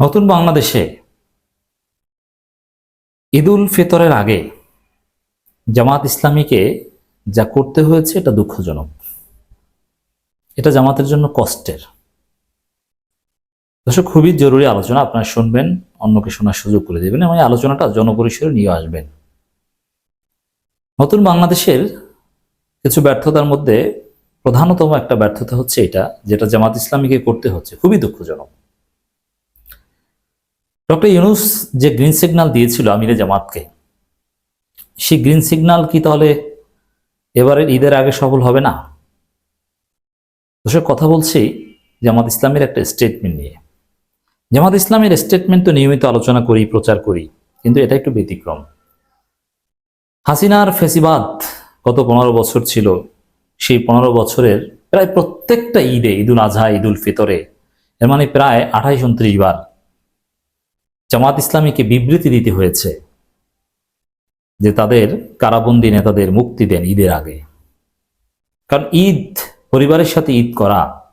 নতুন বাংলাদেশে ঈদুল ফিতরের আগে জামাত ইসলামীকে যা করতে হয়েছে এটা দুঃখজনক। এটা জামাতের জন্য কষ্টের। দর্শক, খুবই জরুরি আলোচনা, আপনারা শুনবেন, অন্যকে শোনার সুযোগ করে দেবেন এবং আলোচনাটা জনপরিসরে নিয়ে আসবেন। নতুন বাংলাদেশের কিছু ব্যর্থতার মধ্যে প্রধানতম একটা ব্যর্থতা হচ্ছে এটা, যেটা জামাত ইসলামীকে করতে হচ্ছে। খুবই দুঃখজনক। ডক্টর ইউনুস যে গ্রিন সিগন্যাল দিয়েছিল আমিরে জামাতকে, সেই গ্রিন সিগন্যাল কি তাহলে এবারের ঈদের আগে সফল হবে না? দর্শক, কথা বলছি জামাত ইসলামের একটা স্টেটমেন্ট নিয়ে। জামাত ইসলামের স্টেটমেন্ট তো নিয়মিত আলোচনা করি, প্রচার করি, কিন্তু এটা একটু ব্যতিক্রম। হাসিনার ফেসিবাদ গত পনেরো বছর ছিল, সেই পনেরো বছরের প্রায় প্রত্যেকটা ঈদে ঈদুল আজহা, ঈদুল ফিতরে, এর মানে প্রায় আঠাইশ, উনত্রিশ বার জামাত ইসলামীকে বিবৃতি দিতে হয়েছে যে তাদের কারাবন্দী নেতাদের মুক্তি দেন ঈদের আগে। কারণ ঈদ, পরিবারের সাথে ঈদ করা,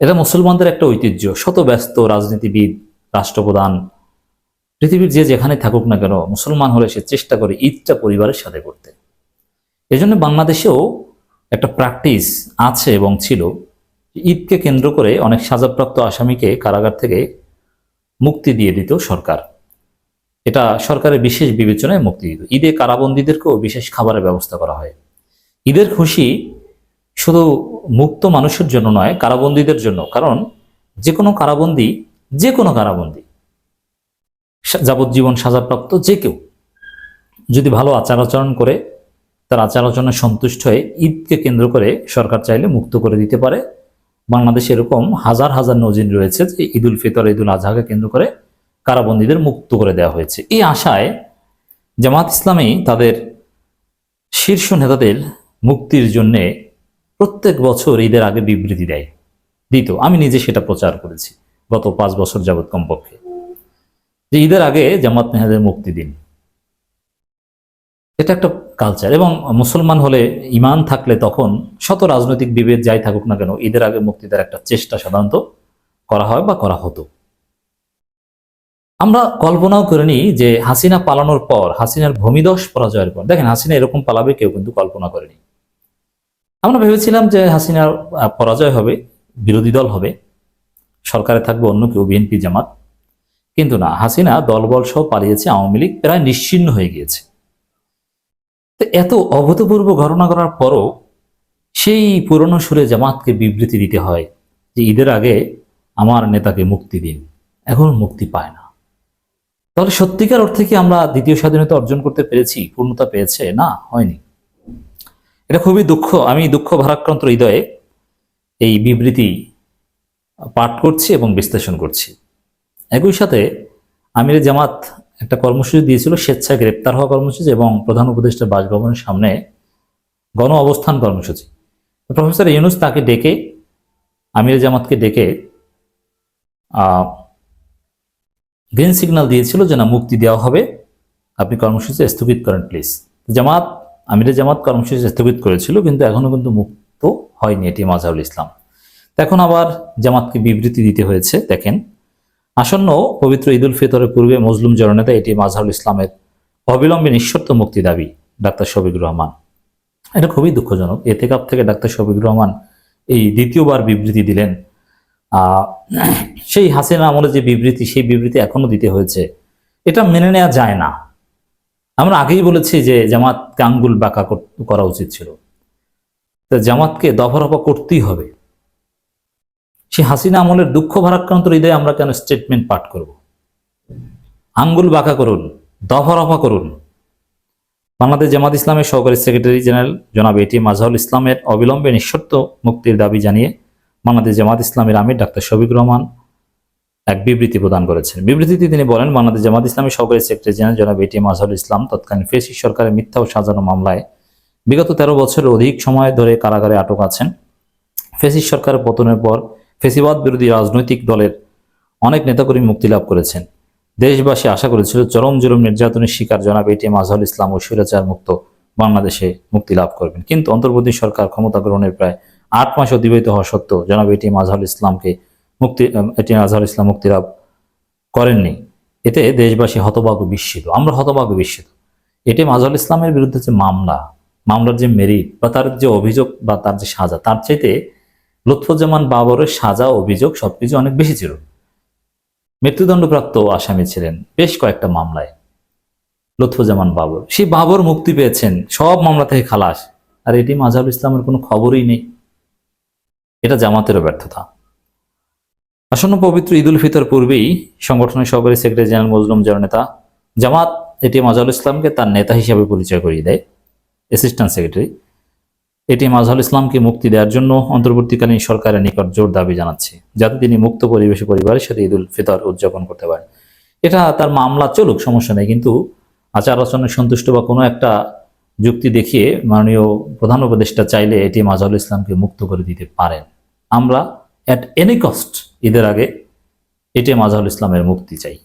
এটা মুসলমানদের একটা ঐতিহ্য। শত ব্যস্ত রাজনীতিবিদ, রাষ্ট্রপ্রধান, পৃথিবীর যে যেখানে থাকুক না কেন, মুসলমান হলে সে চেষ্টা করে ঈদটা পরিবারের সাথে করতে। এজন্য বাংলাদেশেও একটা প্র্যাকটিস আছে এবং ছিল ঈদকে কেন্দ্র করে অনেক সাজাপ্রাপ্ত আসামিকে কারাগার থেকে মুক্তি দিয়ে দিত সরকার। এটা সরকারের বিশেষ বিবেচনায় মুক্তি দিত। ঈদে কারাবন্দীদেরকেও বিশেষ খাবারের ব্যবস্থা করা হয়। ঈদের খুশি শুধু মুক্ত মানুষের জন্য নয়, কারাবন্দীদের জন্য। কারণ যে কোনো কারাবন্দী যে কোনো কারাবন্দী যাবজ্জীবন সাজাপ্রাপ্ত যে কেউ যদি ভালো আচার আচরণ করে, তার আচার আচরণে সন্তুষ্ট হয়ে ঈদকে কেন্দ্র করে সরকার চাইলে মুক্ত করে দিতে পারে। বাংলাদেশে এরকম হাজার হাজার নজির রয়েছে যে ঈদুল ফিতর, ঈদুল আজহাকে কেন্দ্র করে কারাবন্দীদের মুক্ত করে দেওয়া হয়েছে। এই আশায় জামাত ইসলামী তাদের শীর্ষ নেতাদের মুক্তির জন্য প্রত্যেক বছর ঈদের আগে বিবৃতি দেয়। দিত, আমি নিজে সেটা প্রচার করেছি গত পাঁচ বছর যাবৎ কমপক্ষে। যে ঈদের আগে জামাত নেহাদের মুক্তি দিন। এটা একটা কালচার এবং মুসলমান হলে ইমান থাকলে তখন শত রাজনৈতিক বিভেদ যাই থাকুক না কেন, ঈদের আগে মুক্তি দেওয়ার একটা চেষ্টা সাধারণত করা হয় বা করা হতো। আমরা কল্পনাও করিনি যে হাসিনা পালানোর পর, হাসিনার ভূমিদশ পরাজয়ের পর, দেখেন হাসিনা এরকম পালাবে কেউ কিন্তু কল্পনা করেনি আমরা ভেবেছিলাম যে হাসিনার পরাজয় হবে, বিরোধী দল হবে, সরকারে থাকবে অন্য কেউ, বিএনপি, জামাত। কিন্তু না, হাসিনা দলবল সহ পালিয়েছে আওয়ামী লীগ, প্রায় নিশ্চিহ্ন হয়ে গিয়েছে। তো এত অভূতপূর্ব ঘটনা করার পরও সেই পুরনো সুরে জামাতকে বিবৃতি দিতে হয় যে ঈদের আগে আমার নেতাকে মুক্তি দিন। এখনও মুক্তি পায় না। তাহলে সত্যিকার অর্থে কি আমরা দ্বিতীয় স্বাধীনতা অর্জন করতে পেরেছি? পূর্ণতা পেয়েছে? না, হয়নি। এটা খুবই দুঃখ। আমি দুঃখ ভারাক্রান্ত হৃদয়ে এই বিবৃতি পাঠ করছি এবং বিশ্লেষণ করছি। একই সাথে আমির জামাত একটা কর্মসূচি দিয়েছিল স্বেচ্ছায় গ্রেপ্তার হওয়া কর্মসূচি এবং প্রধান উপদেষ্টা বাসভবনের সামনে গণ অবস্থান কর্মসূচি। প্রফেসর ইউনুস তাকে ডেকে, আমির জামাতকে ডেকে গ্রিন সিগন্যাল দিয়েছিল যে না, মুক্তি দেওয়া হবে। আপনি কর্মসূচি স্থগিত করেন, প্লিজ। জামাত, আমির জামাত কর্মসূচি স্থগিত করেছিল, কিন্তু এখনও কিন্তু মুক্ত হয়নি এটি মাজাহুল ইসলাম। এখন আবার জামাতকে বিবৃতি দিতে হয়েছে, দেখেন। আসন্ন পবিত্র ঈদুল ফিতরের পূর্বে মজলুম জননেতা এটি মাজহারুল ইসলামের অবিলম্বে নিঃশর্ত মুক্তি দাবি, ডাক্তার শফিকুর রহমান। এটা খুবই দুঃখজনক। এতেকাপ থেকে ডাক্তার শফিকুর রহমান এই দ্বিতীয়বার বিবৃতি দিলেন। সেই হাসিনা আমলে যে বিবৃতি, সেই বিবৃতি এখনও দিতে হয়েছে। এটা মেনে নেওয়া যায় না। আমরা আগেই বলেছি যে জামাতকে আঙ্গুল বাঁকা কর- উচিত ছিল। তো জামাতকে দফা রফা করতেই হবে। সেই হাসিনা আমলের দুঃখ ভারাক্রান্ত হৃদয়ে আমরা কেন স্টেটমেন্ট পাঠ করব? আঙ্গুল বাঁকা করুন, দফা রফা করুন। বাংলাদেশ জামাত ইসলামের সহকারী সেক্রেটারি জেনারেল জনাব এটি মাজহারুল ইসলামের অবিলম্বে নিঃশর্ত মুক্তির দাবি জানিয়ে বাংলাদেশ জামাত ইসলামের আমির ডাক্তার শফিক রহমান এক বিবৃতি প্রদান করেছেন। বিবৃতিতে তিনি বলেন, বাংলাদেশ জামাত ইসলামের সহকারী সেক্রেটারি জেনারেল জনাব এটি মাজহারুল ইসলাম তৎকালীন ফেসি সরকারের মিথ্যা ও সাজানো মামলায় বিগত তেরো বছরের অধিক সময় ধরে কারাগারে আটক আছেন। ফেসিস সরকারের পতনের পর ফেসিবাদ বিরোধী রাজনৈতিক দলের অনেক নেতাকর্মী মুক্তি লাভ করেছেন। দেশবাসী আশা করেছিল চরম জুলুম নির্যাতনের শিকার জনাব এটিএম আজহারুল ইসলাম ও স্বৈরাচার মুক্ত বাংলাদেশে মুক্তি লাভ করবেন। কিন্তু অন্তর্বর্তী সরকার ক্ষমতা গ্রহণের প্রায় আট মাস অতিবাহিত হওয়া সত্ত্বেও জনাব এটিএম আজহারুল ইসলামকে মুক্তি এটিএম আজহারুল ইসলাম মুক্তি লাভ করেননি। এতে দেশবাসী হতভাগ্য বিস্মিত। আমরা হতভাগ্য বিস্মিত। এটি মাজহারুল ইসলামের বিরুদ্ধে যে মামলা, মামলার যে মেরিট বা তার যে অভিযোগ বা তার যে সাজা, তার চাইতে লুৎফুজ্জামান বাবরের সাজা অভিযোগ সবকিছু অনেক বেশি ছিল। মৃত্যুদণ্ডপ্রাপ্ত আসামি ছিলেন বেশ কয়েকটা মামলায় লুৎফুজ্জামান বাবর। সেই বাবর মুক্তি পেয়েছেন, সব মামলা থেকে খালাস। আর এটি মাজহারুল ইসলামের কোনো খবরই নেই। এটা জামাতেরও ব্যর্থতা। আসন্ন পবিত্র ঈদুল ফিতর পূর্বেই সংগঠনের সহকারী সেক্রেটারি জেনারেল মজলুম জননেতা জামাত এটি মাজহারুল ইসলামকে তার নেতা হিসাবে পরিচয় করিয়ে দেয়। অ্যাসিস্ট্যান্ট সেক্রেটারি এটি মাজহারুল ইসলামকে মুক্তি দেওয়ার জন্য অন্তর্বর্তীকালীন সরকারের নিকট জোর দাবি জানাচ্ছে, যাতে তিনি মুক্ত পরিবেশে পরিবারের সাথে ঈদ উল ফিতর উদযাপন করতে পারেন। এটা তার মামলা চলুক, সমস্যা নেই, কিন্তু আচার আচরণে সন্তুষ্ট বা কোনো একটা যুক্তি দেখিয়ে মাননীয় প্রধান উপদেষ্টা চাইলে এটি মাজহারুল ইসলামকে মুক্ত করে দিতে পারেন। আমরা অ্যাট এনি কস্ট ঈদের আগে এটি মাজহারুল ইসলামের মুক্তি চাই।